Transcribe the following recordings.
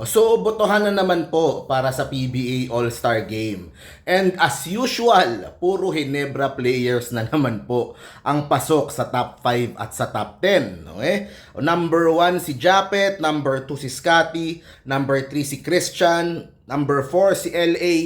So, botohan na naman po para sa PBA All-Star Game. And as usual, puro Hinebra players na naman po ang pasok sa top 5 at sa top 10. Okay? Number 1 si Japet, number 2 si Scotty, number 3 si Christian, number 4 si LA,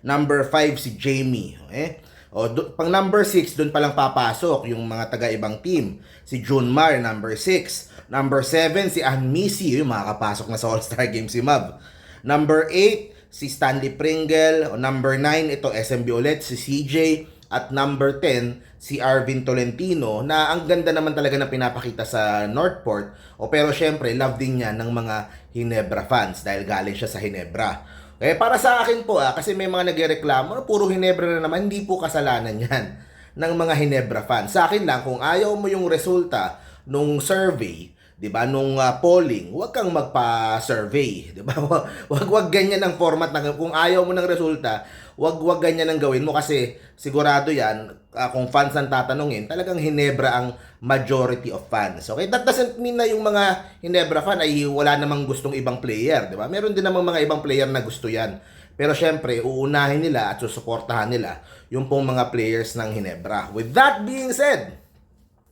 number 5 si Jamie. Okay? O, do, pang number 6, doon pa lang papasok yung mga taga-ibang team. Si Junmar, number 6. Number 7, si Anmisi, yung makakapasok na sa All-Star Game si Mav. Number 8, si Stanley Pringle. O, number 9, ito SMB ulit, si CJ. At number 10, si Arvin Tolentino na ang ganda naman talaga na pinapakita sa Northport. O pero syempre, love din niya ng mga Hinebra fans dahil galing siya sa Hinebra. Eh, para sa akin po ah, kasi may mga nagreklamo, puro Hinebra na naman, hindi po kasalanan yan ng mga Hinebra fans. Sa akin lang, kung ayaw mo yung resulta nung survey, 'di ba, nung ah, polling, huwag kang magpa-survey, 'di ba? Wag wag ganyan ang format ng kung ayaw mo ng resulta, wag wag ganyan ang gawin mo kasi sigurado 'yan ah, kung fans ang tatanungin, talagang Hinebra ang majority of fans. Okay? That doesn't mean na yung mga Hinebra fan ay wala namang gustong ibang player, 'di ba? Meron din namang mga ibang player na gusto 'yan. Pero syempre, uunahin nila at susuportahan nila yung pong mga players ng Hinebra. With that being said,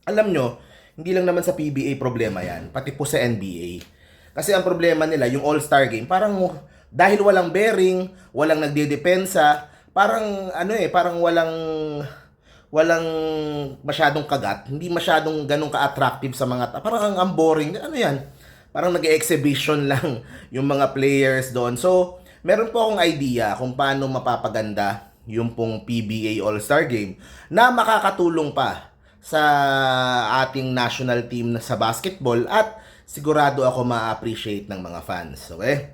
alam nyo, hindi lang naman sa PBA problema yan, pati po sa NBA. Kasi ang problema nila, yung All-Star Game, parang dahil walang bearing, walang nagdedepensa, parang ano eh, parang walang walang masyadong kagat, hindi masyadong ganun ka-attractive sa mga parang ang, ang boring. Ano yan? Parang nag-exhibition lang yung mga players doon. So, meron po akong idea kung paano mapapaganda yung pong PBA All-Star Game na makakatulong pa sa ating national team na sa basketball at sigurado ako ma-appreciate ng mga fans. Okay?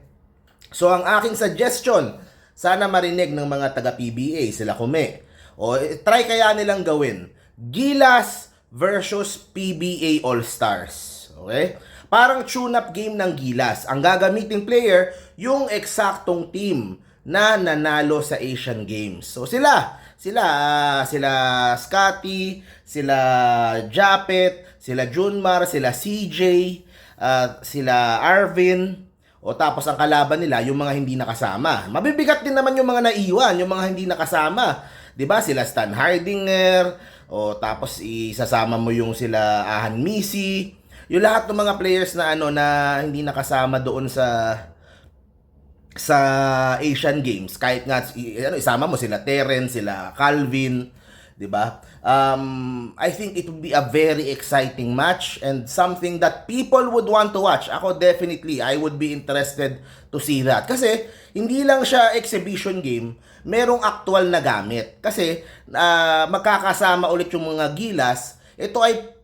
So ang aking suggestion, sana marinig ng mga taga-PBA, sila kume. O try kaya nilang gawin. Gilas versus PBA All-Stars. Okay? Parang tune-up game ng Gilas. Ang gagamiting player, yung eksaktong team na nanalo sa Asian Games. So sila, sila, ah, sila Scotty, sila Japet, sila Junmar, sila CJ, ah, sila Arvin, o tapos ang kalaban nila, yung mga hindi nakasama. Mabibigat din naman yung mga naiwan, yung mga hindi nakasama. 'Di ba? Sila Stan Hardinger, o tapos isasama mo yung sila Ahan Misi, yung lahat ng mga players na ano na hindi nakasama doon sa sa Asian Games kahit nga ano isama mo sila Terence, sila Calvin, 'di ba? Um I think it would be a very exciting match and something that people would want to watch. Ako definitely I would be interested to see that kasi hindi lang siya exhibition game, merong actual na gamit. Kasi ah, magkakasama ulit yung mga gilas, ito ay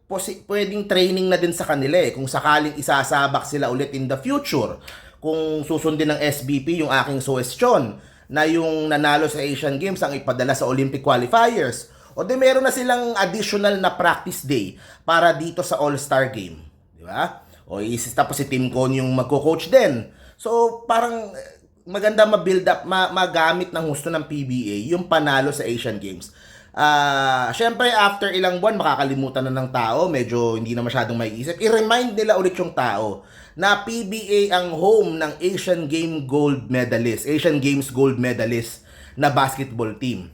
pwedeng training na din sa kanila eh kung sakaling isasabak sila ulit in the future kung susundin ng SBP yung aking suggestion na yung nanalo sa Asian Games ang ipadala sa Olympic qualifiers o di meron na silang additional na practice day para dito sa All-Star Game. Di ba? O isis tapos si Tim Con yung magko-coach din. So parang eh, maganda ma-build up, ma- magamit ng gusto ng PBA yung panalo sa Asian Games. Ah, syempre after ilang buwan makakalimutan na ng tao, medyo hindi na masyadong maiisip. I-remind nila ulit yung tao na PBA ang home ng Asian Game gold medalist, Asian Games gold medalist na basketball team.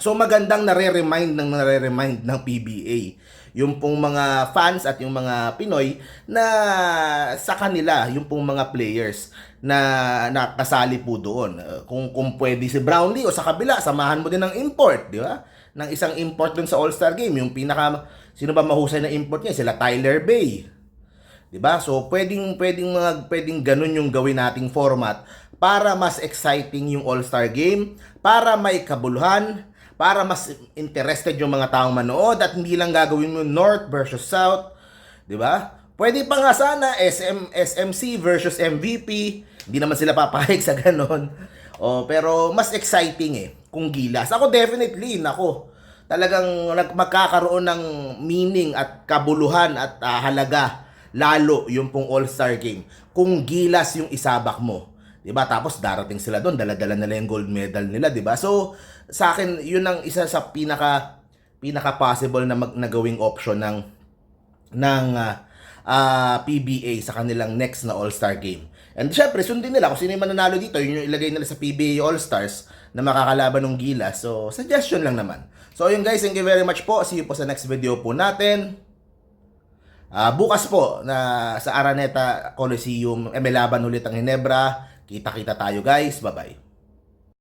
So magandang nare-remind ng nare-remind ng PBA yung pong mga fans at yung mga Pinoy na sa kanila yung pong mga players na nakasali po doon. Uh, Kung kung pwede si Brownlee o sa kabila, samahan mo din ng import, di ba? Ng isang import doon sa All-Star Game, yung pinaka sino ba mahusay na import niya? Sila Tyler Bay. 'Di ba? So pwedeng pwedeng mga pwedeng ganun yung gawin nating format para mas exciting yung All-Star Game, para may kabuluhan, para mas interested yung mga taong manood at hindi lang gagawin mo North versus South, 'di ba? Pwede pa nga sana SM SMC versus MVP. Hindi naman sila papayag sa ganon. Oh, pero mas exciting eh kung gilas. Ako definitely, nako. Talagang magkakaroon ng meaning at kabuluhan at ah, halaga lalo yung pong All-Star Game kung gilas yung isabak mo. 'Di ba? Tapos darating sila doon, dala-dala nila yung gold medal nila, 'di ba? So, sa akin, yun ang isa sa pinaka pinaka possible na mag nagawing option ng ng ah, ah, PBA sa kanilang next na All-Star game. And syempre, sundin nila kung sino yung mananalo dito, yun yung ilagay nila sa PBA All-Stars na makakalaban ng Gilas. So, suggestion lang naman. So, yun guys, thank you very much po. See you po sa next video po natin. Ah, bukas po na sa Araneta Coliseum, eh, may laban ulit ang Ginebra. Kita-kita tayo guys. Bye-bye.